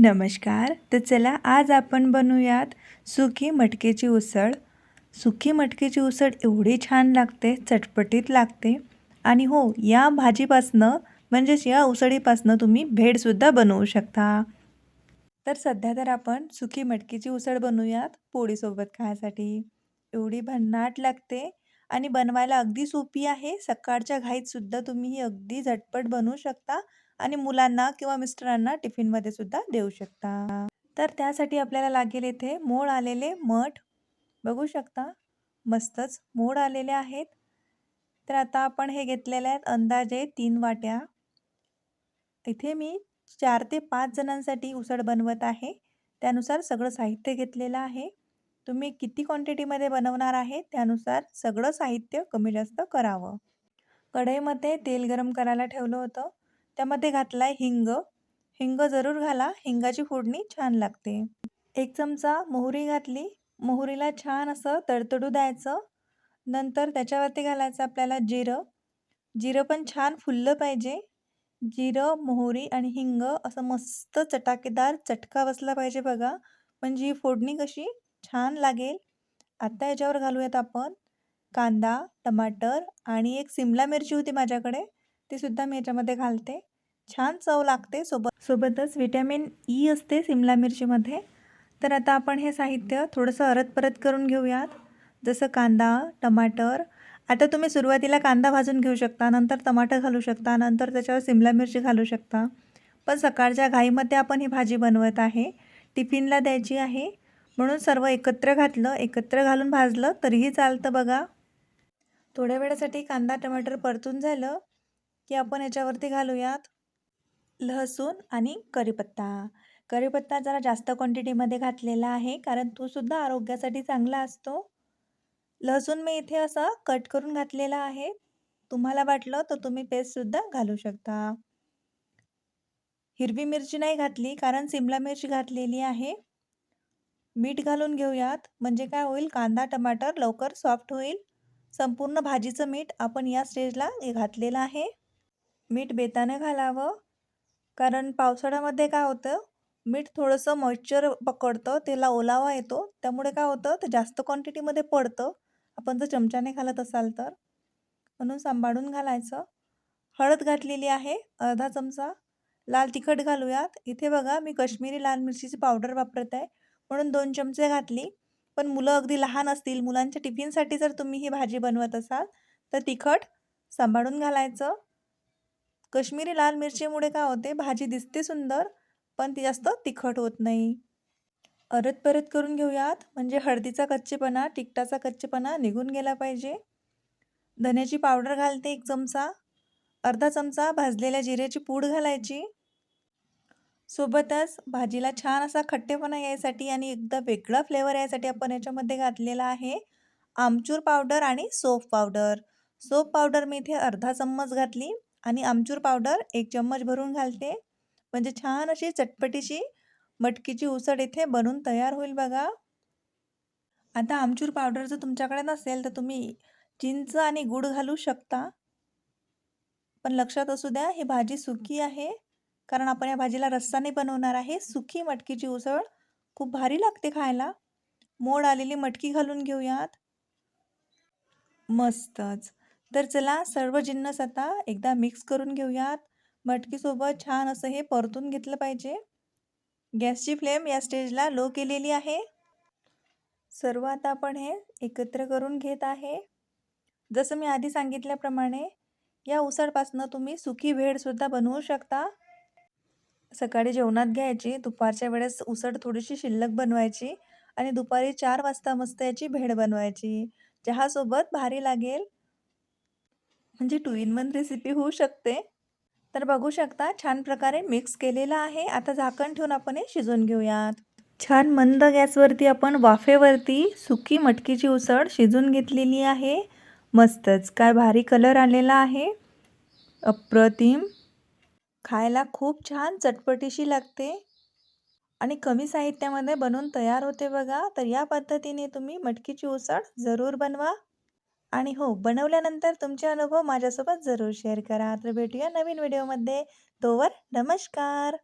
नमस्कार. तर चला आज आपण बनवूयात सुकी मटकेची उसळ. सुकी मटकेची उसळ एवढी छान लागते चटपटीत लागते. आणि हो या भाजीपासनं म्हणजेच या उसळीपासनं तुम्ही भेडसुद्धा बनवू शकता. तर सध्या तर आपण सुकी मटकीची उसळ बनवूयात पोळीसोबत खायसाठी. एवढी भन्नाट लागते आणि बनवायला अगदी सोपी आहे. सकाळच्या घाईतसुद्धा तुम्ही ही अगदी झटपट बनवू शकता. आणि मुलांना किंवा मिस्टरांना टिफिनमध्ये सुद्धा देऊ शकता. तर त्यासाठी आपल्याला लागेल इथे मोड आलेले मठ. बघू शकता मस्तच मोड आलेले आहेत. तर आता आपण हे घेतलेले आहेत अंदाजे तीन वाट्या. इथे मी चार ते पाच जणांसाठी उसळ बनवत आहे. त्यानुसार सगळं साहित्य घेतलेलं आहे. तुम्ही किती क्वांटिटीमध्ये बनवणार आहे त्यानुसार सगळं साहित्य कमी जास्त करावं. कढईमध्ये तेल गरम करायला ठेवलं होतं. त्यामध्ये घातला आहे हिंग. हिंग जरूर घाला. हिंगाची फोडणी छान लागते. एक चमचा मोहरी घातली. मोहरीला छान असं तडतडू द्यायचं. नंतर त्याच्यावरती घालायचं आपल्याला जिरं. जिरं पण छान फुललं पाहिजे. जिरं मोहरी आणि हिंग असं मस्त चटाकेदार चटका बसला पाहिजे बघा. म्हणजे ही फोडणी कशी छान लागेल. आत्ता याच्यावर घालूयात आपण कांदा टमाटर आणि एक सिमला मिरची होती माझ्याकडे. ती सुद्धा मी याच्यामध्ये घालते. छान चव लागते. सोबत सोबतच विटॅमिन ई असते सिमला मिरचीमध्ये. तर आता आपण हे साहित्य थोडंसं अरत परत करून घेऊयात. जसं कांदा टमाटर. आता तुम्ही सुरुवातीला कांदा भाजून घेऊ शकता नंतर टमाटर घालू शकता नंतर त्याच्यावर सिमला मिरची घालू शकता. पण सकाळच्या घाईमध्ये आपण ही भाजी बनवत आहे. टिफिनला द्यायची आहे. म्हणून सर्व एकत्र घातलं एकत्र घालून भाजलं तरीही चालतं बघा. थोड्या वेळासाठी कांदा टमाटर परतून झालं की आपण याच्यावरती घालूयात. लसूण आणि कढीपत्ता. कढीपत्ता जरा जास्त क्वांटिटीमध्ये घातलेला आहे कारण तो सुद्धा आरोग्यासाठी चांगला असतो. लसूण मी इथे असा कट करून घातलेला आहे. तुम्हाला वाटलं तर तुम्ही पेस्टसुद्धा घालू शकता. हिरवी मिरची नाही घातली कारण सिमला मिरची घातलेली आहे. मीठ घालून घेऊयात. म्हणजे काय होईल? कांदा टमाटर लवकर सॉफ्ट होईल. संपूर्ण भाजीचं मीठ आपण या स्टेजला घातलेलं आहे. मीठ बेताने घालावं. कारण पावसाळ्यामध्ये काय होतं मीठ थोडंसं मॉइश्चर पकडतं त्याला ओलावा येतो. त्यामुळे काय होतं ते जास्त क्वांटिटीमध्ये पडतं. आपण जर चमच्याने घालत असाल तर. म्हणून सांभाळून घालायचं. हळद घातलेली आहे अर्धा चमचा. लाल तिखट घालूयात. इथे बघा मी कश्मीरी लाल मिरचीची पावडर वापरत आहे. म्हणून दोन चमचे घातली. पण मुलं अगदी लहान असतील मुलांच्या टिफिनसाठी जर तुम्ही ही भाजी बनवत असाल तर तिखट सांभाळून घालायचं. कश्मीरी लाल मिरचीमुळे काय होते? भाजी दिसते सुंदर पण ती जास्त तिखट होत नाही. अरत परत करून घेऊयात. म्हणजे हळदीचा कच्चेपणा तिखटाचा कच्चेपणा निघून गेला पाहिजे. धन्याची पावडर घालते एक चमचा. अर्धा चमचा भाजलेल्या जिऱ्याची पूड घालायची. सोबतच भाजीला छान असा खट्टेपणा यायसाठी आणि एकदा वेगळा फ्लेवर यायसाठी आपण याच्यामध्ये घातलेला आहे. आमचूर पावडर आणि सोप पावडर. सोप पावडर मी इथे अर्धा चम्मच घातली. आणि आमचूर पावडर एक चम्मच भरून घालते. म्हणजे छान अशी चटपटीशी मटकीची उसळ इथे बनून तयार होईल बघा. आता आमचूर पावडर जर तुमच्याकडे नसेल तर तुम्ही चिंच आणि गूळ घालू शकता. पण लक्षात असू द्या ही भाजी सुकी आहे. कारण आपण या भाजीला रस्साने बनवणार आहे. सुकी मटकीची उसळ. खूप भारी लागते खायला. मोड आलेली मटकी घालून घेऊयात. मस्तच. तर चला सर्व जिन्नस आता एकदा मिक्स करून घेऊयात. मटकीसोबत छान असं हे परतून घेतलं पाहिजे. गॅसची फ्लेम या स्टेजला लो केलेली आहे. सर्व आता आपण हे एकत्र करून घेत आहे. जसं मी आधी सांगितल्याप्रमाणे या उसळपासनं तुम्ही सुकी भेळसुद्धा बनवू शकता. सकाळी जेवणात घ्यायची दुपारच्या वेळेस उसळ थोडीशी शिल्लक बनवायची आणि दुपारी चार वाजता मस्त याची भेळ बनवायची. चहासोबत भारी लागेल. म्हणजे टू इन वन रेसिपी होऊ शकते. तर बघू शकता छान प्रकारे मिक्स केलेलं आहे. आता झाकण ठेवून आपण हे शिजवून घेऊयात. छान मंद गॅसवरती आपण वाफेवरती सुकी मटकीची उसळ शिजून घेतलेली आहे. मस्तच काय भारी कलर आलेला आहे. अप्रतिम. खायला खूप छान चटपटीशी लागते. आणि कमी साहित्यामध्ये बनवून तयार होते बघा. तर या पद्धतीने तुम्ही मटकीची उसळ जरूर बनवा. आणि हो बनवल्यानंतर तुमचे अनुभव माझ्यासोबत जरूर शेअर करा. तर भेटूया नवीन व्हिडिओमध्ये. तोवर नमस्कार.